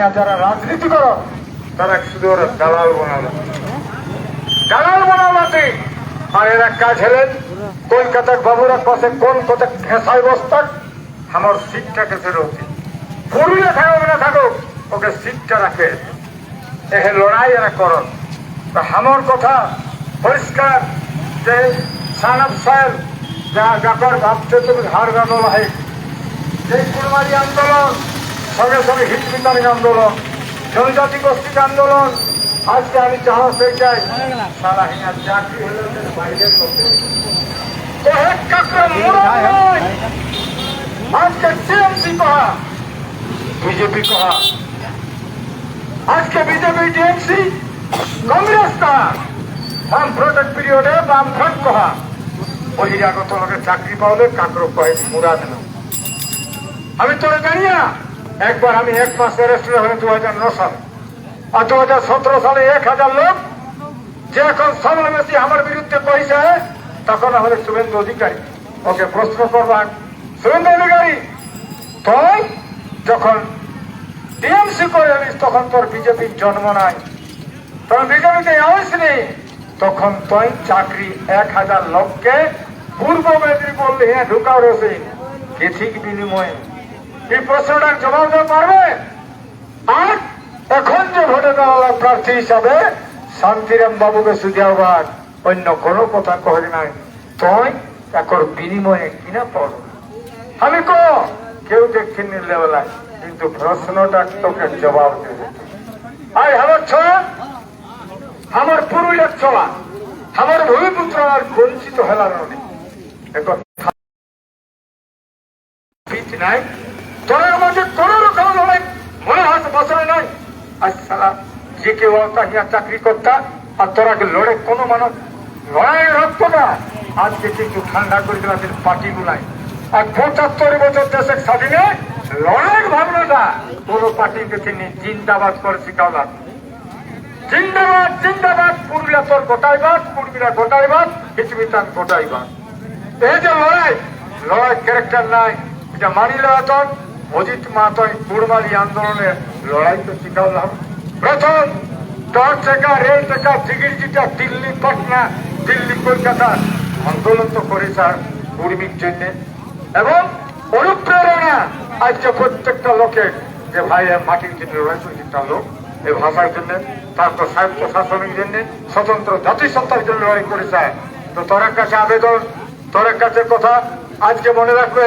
যারা রাজনীতি করো, তারা শুধু ওরা দালাল বানালো দালাল বানাবাতে আর এরা কাজ হলেন। কলকাতার বাবুরা পাশে কোন কথা ঘেঁষাই বস্তাক আমার সিটটাকে ফেরত পুরুলিয়া থাকুক, না থাকুক, ওকে সিটটা রাখে। এহে লড়াই এরা করন। আমার কথা পরিষ্কার যে সানব সাহেব যা ব্যাপার ভাবছে, তুমি হার হয় এই কুরবানি আন্দোলন সঙ্গে সঙ্গে হিটমিতানি আন্দোলন, জনজাতি গোষ্ঠীর আন্দোলন। আজকে আমি চাহা হয়ে যাই। বহিরাগত লোকের চাকরি পাওয়ালে কাকরো কয়ে মুরাদ না আমি তোরা জানি না। একবার আমি এক মাস অ্যারেস্টেড হয়ে দু হাজার ন সালে। আর দু হাজার সতেরো সালে এক হাজার লোক যে এখন সমাবেশী আমার বিরুদ্ধে কইছে তখন আমাদের শুভেন্দু অধিকারী। ওকে প্রশ্ন করবার শুভেন্দু অধিকারী তুই যখন টিএমসি করে আনিস, তখন তোর বিজেপির জন্ম নাই। তখন বিজেপিতে আসনি তখন তুই চাকরি এক হাজার লোককে পূর্ব মেদিনীপুর লিয়ে ঢুকাও রয়েছে। কি ঠিক বিনিময়ে? এই প্রশ্নটার জবাব দিতে পারবে? আর এখন যে ভোটে দাঁড়ালাম প্রার্থী হিসাবে, শান্তিরাম বাবুকে সুজাওবার অন্য কোনো কথা কহে নাই। তুই একর বিনিময়ে কিনা পড়। আমি কো, কেউ দেখিনি লেবেলায় কিন্তু প্রশ্নটা তোকে জবাব দেবে। আই আমার ছড়া আমার পুরুলিয়ার ছড়া আমার ভূমিপুত্র আর বঞ্চিত হেলার নেই এখন নাই। তোরা আমাকে কোন রকম লড়াই, মনে হয় বছরে নাই। সালা যে কেউ আওতা হিয়া চাকরি করতা, আর তোরাকে লড়ে কোনো মানুষ? লড়াই রক্ত না আজকে কিন্তু ঠান্ডা করে দিলাম পার্টি গুলাই আর পঁচাত্তর বছর দেশের স্বাধীনে লড়াই ভাবনাটা কোন পার্টিকে তিনি জিন্দাবাদ করে শিখালাম জিন্দাবাদ জিন্দাবাদ পুরুলিয়া তোর গোটাইবাদ পুরুলিয়া গোটাইবাদ পৃথিবী তার গোটাইবাদ এই যে লড়াই লড়াই ক্যারেক্টার নাই, এটা মানি লড়াতন অজিত মাতন কুড়মালি আন্দোলনের লড়াই তো শিখালাম। প্রথম, দশ টাকা, রেল টাকা টিকিট যেটা দিল্লি, পাটনা, দিল্লি, কলকাতা আন্দোলন তো করে স্যার কুর্মীর জন্য। এবং অনুপ্রেরণা আজকে প্রত্যেকটা লোকের যে ভাই মাটির জন্য লড়াই করেছে একটা লোক এই ভাষার জন্য তারপর সাহিত্য শাসনের জন্য, স্বতন্ত্র জাতিসত্তার জন্য লড়াই করে স্যার তো তোর কাছে আবেদন, তোর কাছে কথা, আজকে মনে রাখবে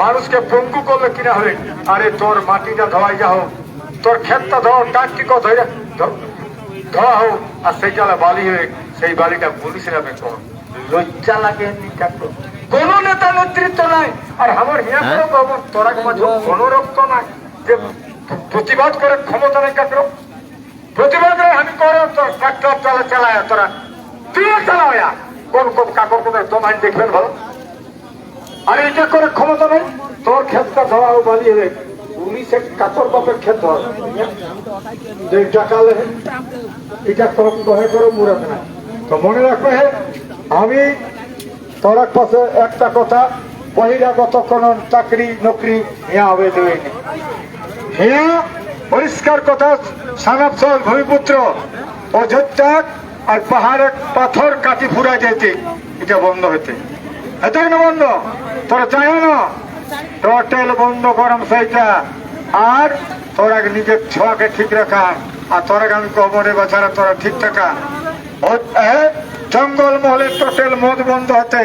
মানুষকে পঙ্গু করলে কিনা হবে? আরে তোর মাটিটা ধোয়াই যা হোক তোর ক্ষেতটা ধোয়া টাকটি ধরে ধোয়া হোক আর সেই জালে বালি হয়ে সেই বালিটা পুলিশের আমি কর। লজ্জা লাগে কোন নেতা নেতৃত্ব নাই। আর আমার হিয়া? করো বাবু তোরা মাঝে কোন রক্ত নাই? যে প্রতিবাদ করে ক্ষমতা নেই কাকর প্রতিবাদ করে আমি করে তোর ট্রাক্টর চালা চালায় তোরা। তুই চালাও কোন কোন কাকর কোথায়? তোমায় দেখবেন ভালো? আর এটা করে ক্ষমতা নেই? তোর ক্ষেতটা ধরা বালি হবে পুলিশের কাকর বাপের ক্ষেত যে টাকালে এটা কম কহে করে মুরাদ না তো মনে রাখবে হে, আমি তোর পাশে একটা কথা বহিরাগত কোন চাকরি নকরি হিয়া হবে দেবেনি হিয়া পরিষ্কার কথা সানাপসল ভূমিপুত্র অযোধ্যা আর পাহাড়ে পাথর কাটি ফুরা যেতে এটা বন্ধ হইতে এত না বন্ধ। তোরা চাই না? টোটেল বন্ধ করম সেইটা আর তোরা নিজের ছোঁয়াকে ঠিক রাখা। আর তোরা আমি কবরে বাছারা তোরা ঠিক থাকা। জঙ্গল মহলে টোটেল মদ বন্ধ হতে।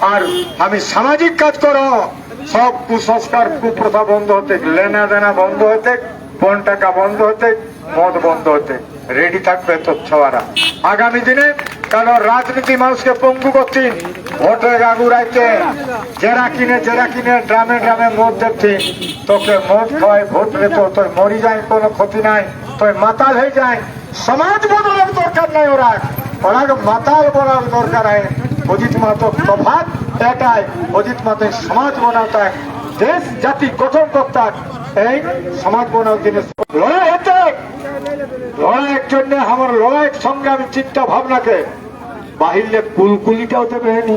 আর আমি সামাজিক কাজ করো। সব কুসংস্কার, কুপ্রথা বন্ধ হতে। লেনা দেনা বন্ধ হতে। বন টাকা বন্ধ হতে। মদ বন্ধ হতে। রেডি থাকবে ছোয়ারা আগামী দিনে কারণ রাজনীতি মানুষকে পঙ্গু করছেন? ভোটে গাগু রাইতে জেরা কিনে জেরা কিনে, ড্রামে ড্রামে মদ দেখছি। তোকে মদ খাওয়াই ভোট রে তো, তোর মরি যায়, কোনো ক্ষতি নাই। তোর মাতাল হয়ে যায়। সমাজ বদলের দরকার নাই ওরা ওরা মাতাল বলার দরকার হয় অজিত মাতো প্রভাত এটাই অজিত মাতে সমাজ বানাতে দেশ জাতি গঠন করতে এই সমাজ বানার জিনিস লড়াই লড়াইয়ের জন্য আমার লড়াইয়ের সঙ্গে আমি চিন্তা ভাবনাকে বাহিরলে কুলকুলিটাও দেবে নি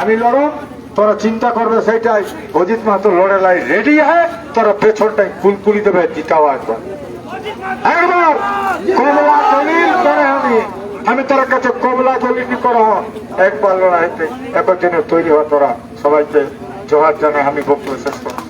আমি লড়ম, তোরা চিন্তা করবে সেটাই। অজিত মাতো লড়ে লাই রেডি হয়, তোরা পেছনটাই কুলকুলি দেবে, জিতাও একবার। একবার কমলা দলিল করে আমি আমি তোর কাছে কমলা দলিল করো একবার লড়াইতে জন্য তৈরি হওয়া তোরা। সবাইকে জোহার জানে আমি বক্তব্য শেষ করো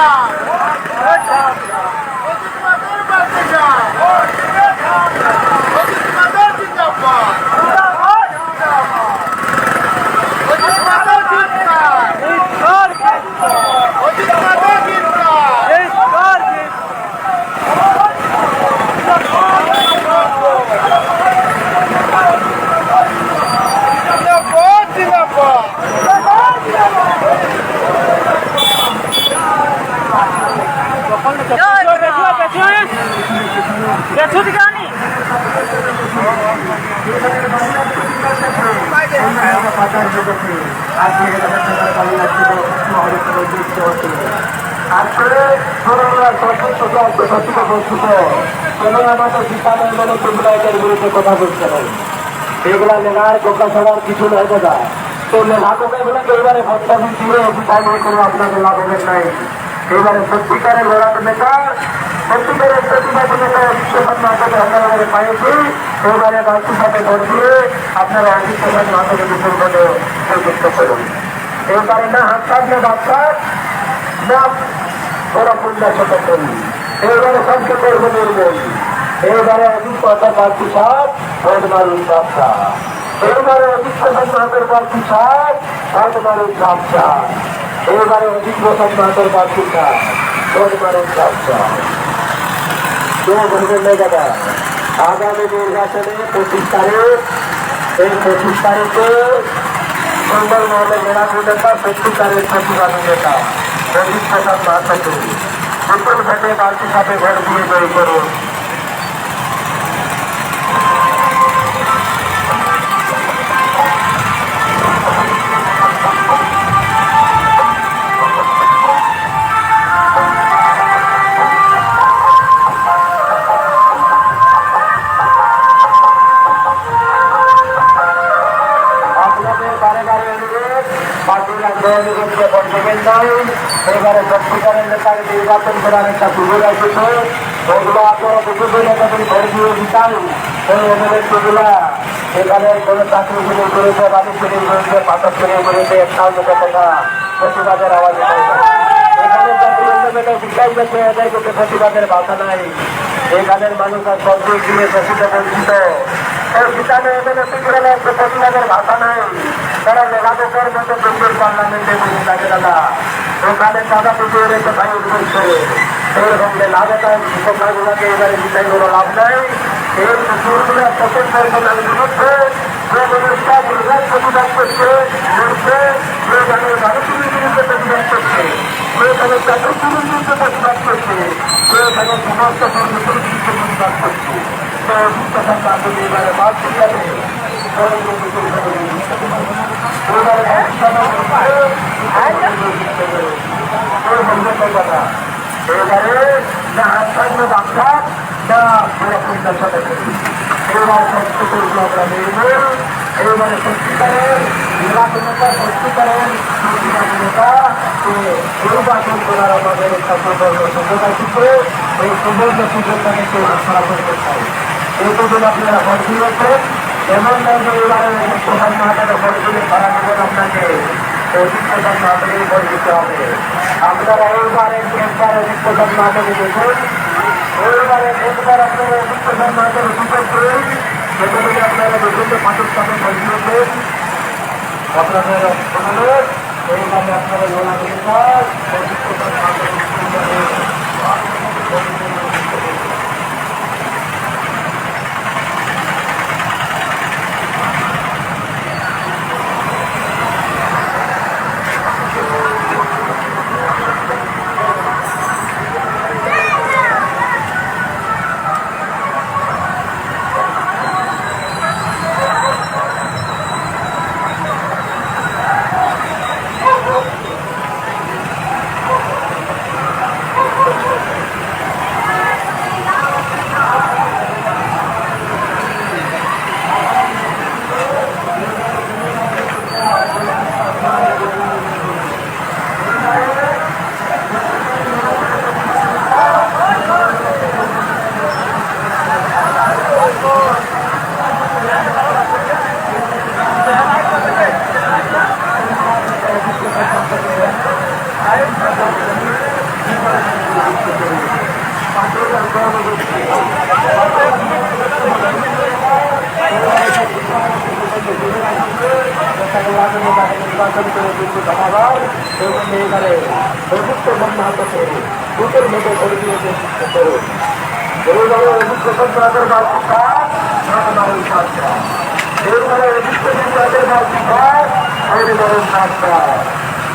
Vitória! পাচার জগতে আজকে কালীন উদ্দেশ্য হচ্ছে আজকে করোনা সর্বোচ্চ সচিব বস্তুত কেন আমাদের বিশালের মনে সিভিলাইজের বিরুদ্ধে কথা বলছে না এগুলা কিছু নয় দাদা তো লেখাকে বলে এবারে ভট্টা আপনাদের লাভ হবে নাই এবারে সত্যিকারের লড়াক নেতা সত্যিকারের প্রতিবাদ নেতা বিশ্বনাথ নাটকে আমরা পাইছি এবারে বাকি সাথে ভোট আপনারা নাটকে বিপুল ভোটে প্রযুক্ত করুন। এবারে না হাত থাকলে বাচ্চা, না ওরা পুণ্য ছোট করি এবারে সবকে করব নির্মূল। এবারে অভিজ্ঞতা বাকি সাত ভোট মারুন ব্যবসা এবারে অভিজ্ঞতা মাতের বাকি সাত ভোট মারুন ব্যবসা এবারে অভিজ্ঞতা মাতের বাকি সাত ভোট মারুন ব্যবসা কেউ বলবেন না দাদা আগামী নির্বাচনে পঁচিশ তারিখ। এই পঁচিশ তারিখে সুন্দর মহলে মেলা নেতা পঁচিশ তারিখ প্রতিবাদ নেতা প্রসাদ মাহাতো। বিপুল ভোটে পার্টি সাথে ভোট দিয়ে জয়ী করুন। পার্টির আন্দোলনকে ভোট এবারে সত্যিকারের নেতাকে নির্বাচন করার একটা সুযোগ আসছে ওগুলো আপনারা বুঝুন নেতাদের ভোট দিয়ে দিতাম অনুরোধ ভাষা নাই। এখানের মানুষ আর সব দিয়ে শোষিত বঞ্চিত বিকালে এমএলএ সিঙ্গুরের প্রতিবাদের ভাষা নাই। তারা লেখাপোকার মতো কেন্দ্রের পার্লামেন্টে বসে থাকে দাদা। ওখানে টাকা পিছিয়ে রেখে ভাই উদ্যোগ করে। এরকম লাগাতার কথাগুলোকে এবারে বিচার কোনো লাভ নাই। এই কুকুরগুলো পছন্দ সরকারের বিরুদ্ধে যে ব্যবস্থা বিরোধ প্রতিবাদ করছে যে যে যে সমস্ত এবারে এবারে না থাকবে বাচ্চা না পুরো সাথে এবার সত্য করব আমরা নির্মূল এবারে সত্যিকারের নির্বাচনতা সত্যিকারের নির্বাচনতা নির্বাচন করার আমাদের একটা সুবর্ণ সুযোগ আসছে এই হাতছাড়া করতে চাই এই সুযোগ আপনারা নয় যে এবারে প্রধান মহাটাকে ভোট দিলে সারা জীবন আপনাকে অভিজ্ঞতা মাধ্যমে ভোট দিতে হবে। আপনারা এইবারে একবার অভিজ্ঞতা মাধ্যমে দেখুন। এইবারে একবার আপনারা অভিজ্ঞতা মাধ্যমে সুযোগ করুন। সেগুলোকে আপনারা বিভিন্ন পাঠক সাথে ভোট দিয়েছেন আপনাদের আপনারা লোনা অভিজ্ঞতার মাধ্যমে নির্বাচন করে কিন্তু জমাবার এবং এবারে অভিজ্ঞ সম্মানিত করে দুটোর মতো করে দিয়ে করুন এইভাবে অভিজ্ঞ সম্মানের বার্তা ঘটনার বার্তা এইভাবে অভিজ্ঞ সম্মানের বার্তা পরিবারের বার্তা